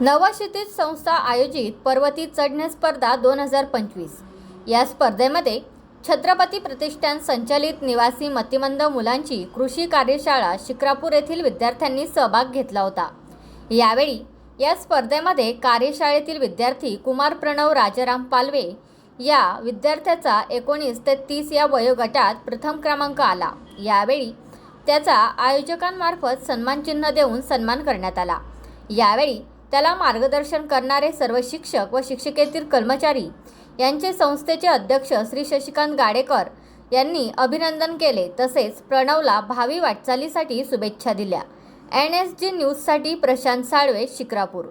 नवशितीत संस्था आयोजित पर्वती चढणे स्पर्धा दोन हजार पंचवीस. या स्पर्धेमध्ये छत्रपती प्रतिष्ठान संचालित निवासी मतिमंद मुलांची कृषी कार्यशाळा शिक्रापूर येथील विद्यार्थ्यांनी सहभाग घेतला होता. यावेळी या स्पर्धेमध्ये कार्यशाळेतील विद्यार्थी कुमार प्रणव राजाराम पालवे या विद्यार्थ्याचा एकोणीस ते तीस या वयोगटात प्रथम क्रमांक आला. यावेळी त्याचा आयोजकांमार्फत सन्मानचिन्ह देऊन सन्मान करण्यात आला. यावेळी त्याला मार्गदर्शन करणारे सर्व शिक्षक व शिक्षकेतील कर्मचारी यांचे संस्थेचे अध्यक्ष श्री शशिकांत गाडेकर यांनी अभिनंदन केले. तसेच प्रणवला भावी वाटचालीसाठी शुभेच्छा दिल्या. एन एस जी न्यूजसाठी प्रशांत साळवे शिक्रापूर.